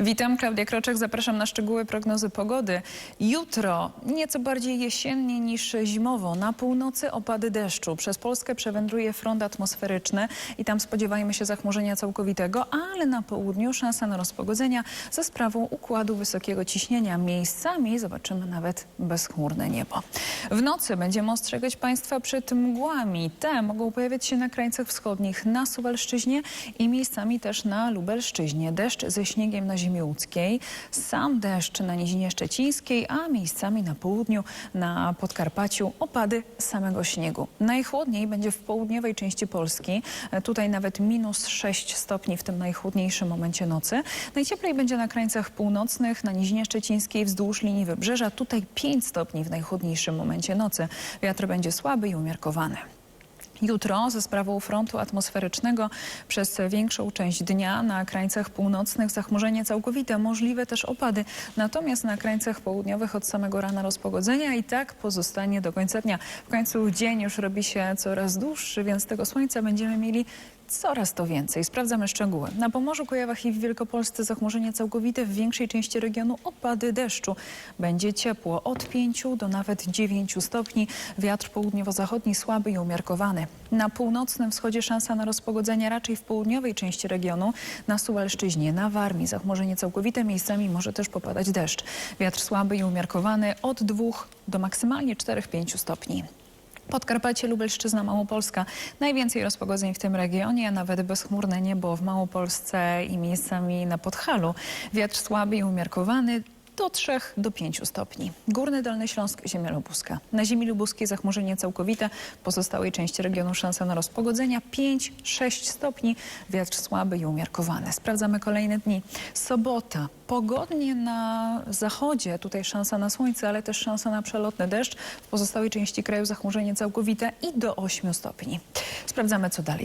Witam, Klaudia Kroczek, zapraszam na szczegóły prognozy pogody. Jutro nieco bardziej jesiennie niż zimowo. Na północy opady deszczu. Przez Polskę przewędruje front atmosferyczny i tam spodziewajmy się zachmurzenia całkowitego, ale na południu szansa na rozpogodzenia za sprawą układu wysokiego ciśnienia. Miejscami zobaczymy nawet bezchmurne niebo. W nocy będziemy ostrzegać Państwa przed mgłami. Te mogą pojawiać się na krańcach wschodnich, na Suwalszczyźnie i miejscami też na Lubelszczyźnie. Deszcz ze śniegiem na ziemi łódzkiej, sam deszcz na Nizinie Szczecińskiej, a miejscami na południu, na Podkarpaciu opady samego śniegu. Najchłodniej będzie w południowej części Polski, E, tutaj nawet minus 6 stopni w tym najchłodniejszym momencie nocy. Najcieplej będzie na krańcach północnych, na Nizinie Szczecińskiej wzdłuż linii wybrzeża, tutaj 5 stopni w najchłodniejszym momencie nocy. Wiatr będzie słaby i umiarkowany. Jutro ze sprawą frontu atmosferycznego przez większą część dnia na krańcach północnych zachmurzenie całkowite, możliwe też opady. Natomiast na krańcach południowych od samego rana rozpogodzenia i tak pozostanie do końca dnia. W końcu dzień już robi się coraz dłuższy, więc tego słońca będziemy mieli coraz to więcej. Sprawdzamy szczegóły. Na Pomorzu, Kujawach i w Wielkopolsce zachmurzenie całkowite, w większej części regionu opady deszczu. Będzie ciepło od 5 do nawet 9 stopni. Wiatr południowo-zachodni słaby i umiarkowany. Na północnym wschodzie szansa na rozpogodzenie raczej w południowej części regionu. Na Suwalszczyźnie, na Warmii zachmurzenie całkowite, miejscami może też popadać deszcz. Wiatr słaby i umiarkowany od 2 do maksymalnie 4-5 stopni. Podkarpacie, Lubelszczyzna, Małopolska. Najwięcej rozpogodzeń w tym regionie, a nawet bezchmurne niebo w Małopolsce i miejscami na Podhalu. Wiatr słaby i umiarkowany do 3 do 5 stopni. Górny Dolny Śląsk, ziemia lubuska. Na ziemi lubuskiej zachmurzenie całkowite, pozostałej części regionu szansa na rozpogodzenia 5-6 stopni, wiatr słaby i umiarkowany. Sprawdzamy kolejne dni. Sobota, pogodnie na zachodzie, tutaj szansa na słońce, ale też szansa na przelotny deszcz. W pozostałej części kraju zachmurzenie całkowite i do 8 stopni. Sprawdzamy co dalej.